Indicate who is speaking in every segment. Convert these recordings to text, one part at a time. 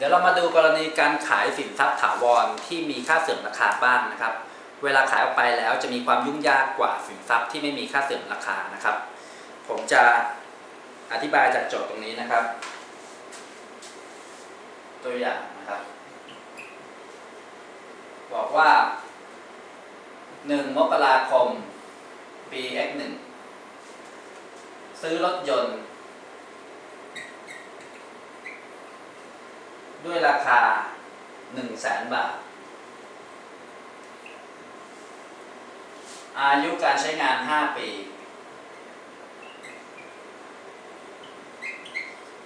Speaker 1: เดี๋ยวเรามาดูกรณีการขายสินทรัพย์ถาวรที่มีค่าเสื่อมราคาบ้างนะครับ เวลาขายออกไปแล้วจะมีความยุ่งยากกว่าสินทรัพย์ที่ไม่มีค่าเสื่อมราคานะครับ ผมจะอธิบายจากโจทย์ตรงนี้นะครับ ตัวอย่างนะครับ บอกว่า 1 มกราคม ปี x 1 ซื้อรถยนต์ ด้วยราคา1 0 0 0 0แสนบาท อายุการใช้งาน 5 ปี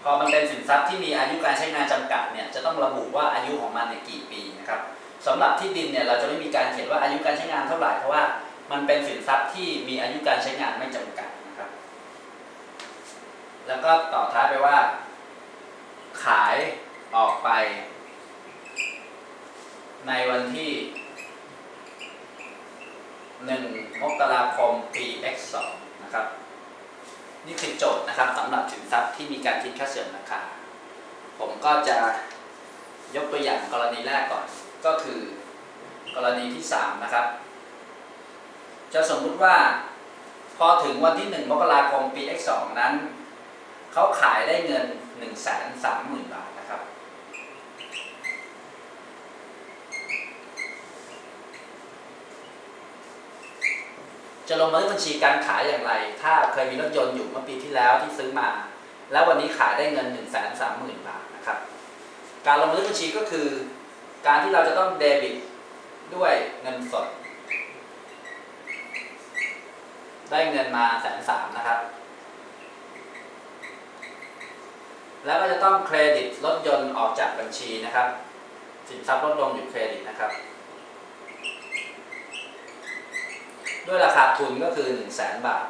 Speaker 1: พอมันเป็นสินทรัพย์ที่มีอายุการใช้งานจำกัดเนี่ยจะต้องระบุว่าอายุของมันเนี่ยกี่ปีนะครับสำหรับที่ดินเนี่ยเราจะไม่มีการเขียนว่าอายุการใช้งานเท่าไหร่เพราะว่ามันเป็นสินทรัพย์ที่มีอายุการใช้งานไม่จำกัดนะครับ แล้วก็ต่อท้ายไปว่า ขาย ออกไป ในวันที่1มกราคมปี x 2 นะครับ นี่คือโจทย์นะครับสำหรับสินทรัพย์ที่มีการคิดค่าเสื่อมราคา ผมก็จะยกตัวอย่างกรณีแรกก่อน ก็คือกรณีที่ 3 นะครับ จะสมมุติว่าพอถึงวันที่ 1 มกราคมปี x 2 นั้น เขาขายได้เงิน 1 3 0 0 0 0 บาทนะครับ จะลงบันทึกบัญชีการขายอย่างไร ถ้าเคยมีรถยนต์อยู่เมื่อปีที่แล้วที่ซื้อมา แล้ววันนี้ขายได้เงิน 1 3 0 0 0 0 บาทนะครับ การลงบันทึกบัญชีก็คือ การที่เราจะต้องเดบิตด้วยเงินสด ได้เงินมาแสนสามนะครับ แล้วก็จะต้องเครดิตรถยนต์ออกจากบัญชีนะครับ สินทรัพย์ลดลงหยุดเครดิตนะครับ ด้วยราคาทุนก็คือ1 0 0 0 0แสนบาท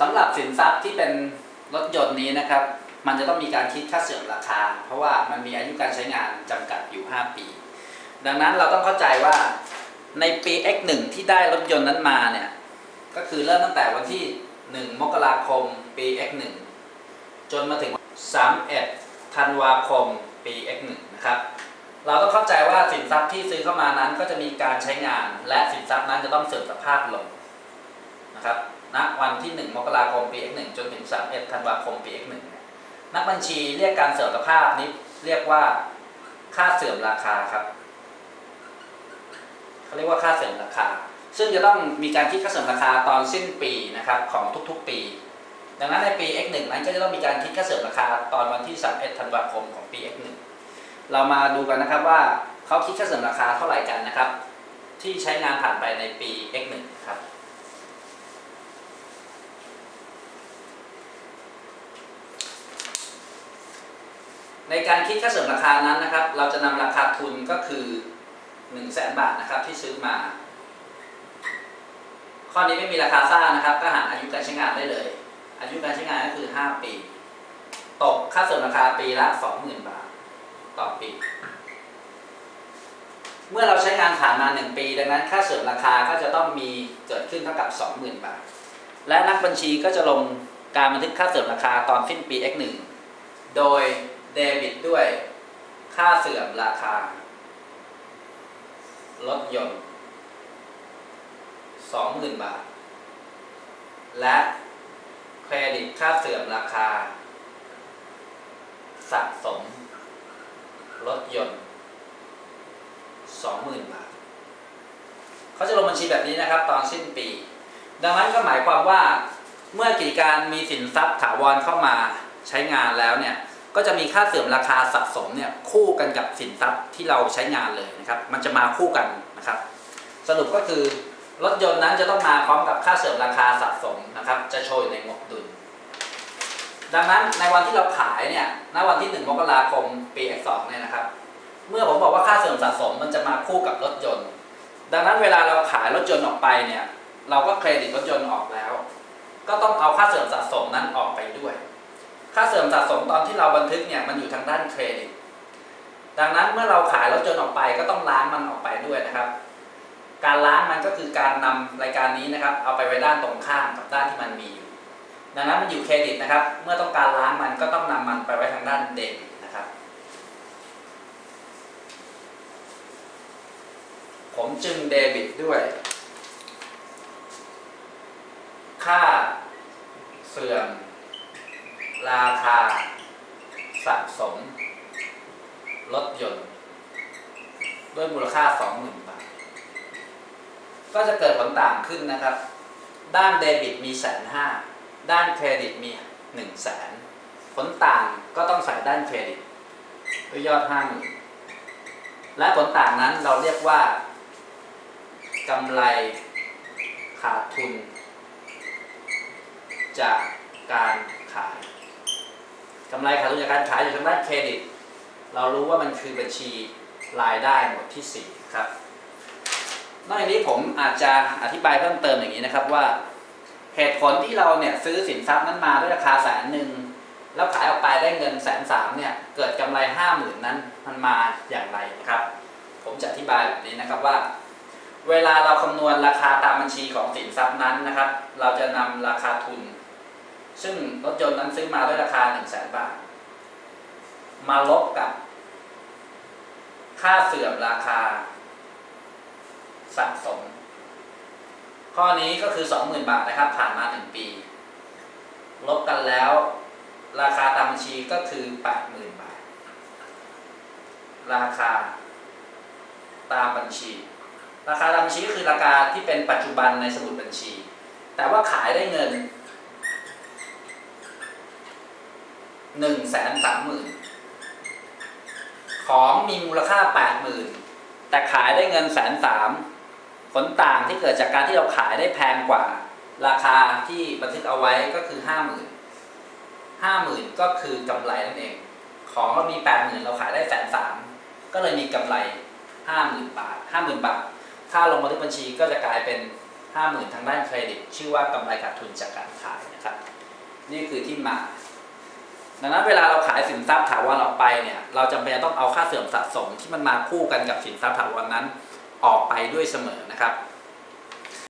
Speaker 1: สำหรับสินทรัพย์ที่เป็นรถยนต์นี้นะครับ มันจะต้องมีการคิดค่าเสื่อมราคา เพราะว่ามันมีอายุการใช้งานจำกัดอยู่ 5 ปี ดังนั้นเราต้องเข้าใจว่าในปี X1 ที่ได้รถยนต์นั้นมาเนี่ย ก็คือเริ่มตั้งแต่วันที่ 1 มกราคมปี X1 จนมาถึง 31 ธันวาคมปี X1 นะครับ เราต้องเข้าใจว่าสินทรัพย์ที่ซื้อเข้ามานั้นก็จะมีการใช้งาน และสินทรัพย์นั้นจะต้องเสื่อมสภาพลงนะครับณวันที่ 1 มกราคมปี X1 จนถึง 31 ธันวาคมปี X1 นักบัญชีเรียกการเสื่อมสภาพนี้เรียกว่าค่าเสื่อมราคาครับเขาเรียกว่าค่าเสื่อมราคา ซึ่งจะต้องมีการคิดค่าเสื่อมราคาตอนสิ้นปีนะครับของทุกๆปี ดังนั้นในปี X1 นั้นก็จะต้องมีการคิดค่าเสื่อมราคาตอนวันที่ 31 ธันวาคมของปี X1 เรามาดูกันนะครับว่าเขาคิดค่าเสื่อมราคาเท่าไหร่กันนะครับ ที่ใช้งานผ่านไปในปี X1 ครับในการคิดค่าเสื่อมราคานั้นนะครับ เราจะนำราคาทุนก็คือ1 0 0 0 0แบาทนะครับที่ซื้อมา ข้อนี้ไม่มีราคาสร้านะครับ ก็หาอายุการใช้งานได้เลย อายุการใช้งานก็คือ 5 ปี ตกค่าเสื่อมราคาปีละ 20,000 บาท ต่อปี เมื่อเราใช้งานผ่านมา 1 ปี ดังนั้นค่าเสื่อมราคาก็จะต้องมีเกิดขึ้นเท่ากับ 20,000 บาท และนักบัญชีก็จะลงการบันทึกค่าเสื่อมราคาตอนสิ้นปี X1 โดยเดบิตด้วยค่าเสื่อมราคารถยนต์20,000 บาท และเครดิตค่าเสื่อมราคา สะสม รถยนต์20,000บาทเขาจะลงบัญชีแบบนี้นะครับ ตอนสิ้นปี ดังนั้นก็หมายความว่าเมื่อกิจการมีสินทรัพย์ถาวรเข้ามาใช้งานแล้วเนี่ยก็จะมีค่าเสื่อมราคาสะสมเนี่ยคู่กันกับสินทรัพย์ที่เราใช้งานเลยนะครับ มันจะมาคู่กันนะครับ สรุปก็คือรถยนต์นั้นจะต้องมาพร้อมกับค่าเสื่อมราคาสะสมนะครับ จะโชว์อยู่ในงบดุล ดังนั้นในวันที่เราขายเนี่ยณวันที่ 1 มกราคมปี X2 เนี่ยนะครับ เมื่อผมบอกว่าค่าเสื่อมสะสมมันจะมาคู่กับรถยนต์ ดังนั้นเวลาเราขายรถยนต์ออกไปเนี่ย เราก็เครดิตรถยนต์ออกแล้ว ก็ต้องเอาค่าเสื่อมสะสมนั้นออกไปด้วย ค่าเสื่อมสะสมตอนที่เราบันทึกเนี่ยมันอยู่ทางด้านเครดิต ดังนั้นเมื่อเราขายรถยนต์ออกไปก็ต้องล้างมันออกไปด้วยนะครับ การล้างมันก็คือการนำรายการนี้นะครับ เอาไปไว้ด้านตรงข้ามกับด้านที่มันมีอยู่ ดังนั้นมันอยู่เครดิตนะครับ เมื่อต้องการล้างมันก็ต้องนำมันไปไว้ทางด้านเดบิตนะครับ ผมจึงเดบิตด้วย ค่าเสื่อม ราคา สะสม รถยนต์ ด้วยมูลค่า 20,000 บาท ก็จะเกิดผลต่างขึ้นนะครับ ด้านเดบิตมีแสนห้า ด้านเครดิตมี1นึ่งแสนผลต่างก็ต้องใส่ด้านเครดิตด้วยยอดห้าหมื่นและผลต่างนั้นเราเรียกว่ากำไรขาดทุน จากการขายกำไรขาดทุนจากการขายอยู่ทางด้านเครดิต เรารู้ว่ามันคือบัญชีรายได้หมวดที่ 4 ครับนอกจากนี้ผมอาจจะอธิบายเพิ่มเติมอย่างนี้นะครับว่า เหตุผลที่เราเนี่ยซื้อสินทรัพย์นั้นมาด้วยราคาแสนหนึ่งแล้วขายออกไปได้เงินแสนสามเนี่ยเกิดกำไรห้าหมื่นนั้นมันมาอย่างไรครับ ผมจะอธิบายแบบนี้นะครับว่า เวลาเราคำนวณราคาตามบัญชีของสินทรัพย์นั้นนะครับ เราจะนำราคาทุน ซึ่งรถยนต์นั้นซื้อมาด้วยราคา1นึ่งแสนบาท มาลบกับ ค่าเสื่อมราคาสะสม ข้อนี้ก็คือ 20,000 บาทนะครับ ผ่านมา 1 ปี ลบกันแล้ว ราคาตามบัญชีก็คือ 80,000 บาท ราคาตามบัญชี ราคาตามบัญชีก็คือราคาที่เป็นปัจจุบันในสมุดบัญชี แต่ว่าขายได้เงิน 1 3 0 0 0 0 ของมีมูลค่า 80,000 แต่ขายได้เงินแสนสาม ผลต่างที่เกิดจากการที่เราขายได้แพงกว่า ราคาที่บันทึกเอาไว้ก็คือห้าหมื่นห้าหมื่นก็คือกำไรนั่นเอง ของเรามีแปดหมื่นเราขายได้แสนสามก็เลยมีกำไรห้าหมื่นบาทห้าหมื่นบาท ถ้าลงบันทึกบัญชีก็จะกลายเป็นห้าหมื่นทางด้านเครดิต ชื่อว่ากำไรขาดทุนจากการขายนะครับ นี่คือที่มาดังนั้นเวลาเราขายสินทรัพย์ถาวรออกไปเนี่ยเราจำเป็นจะต้องเอาค่าเสื่อมสะสมที่มันมาคู่กันกับสินทรัพย์ถาวรนั้น ออกไปด้วยเสมอ นะครับ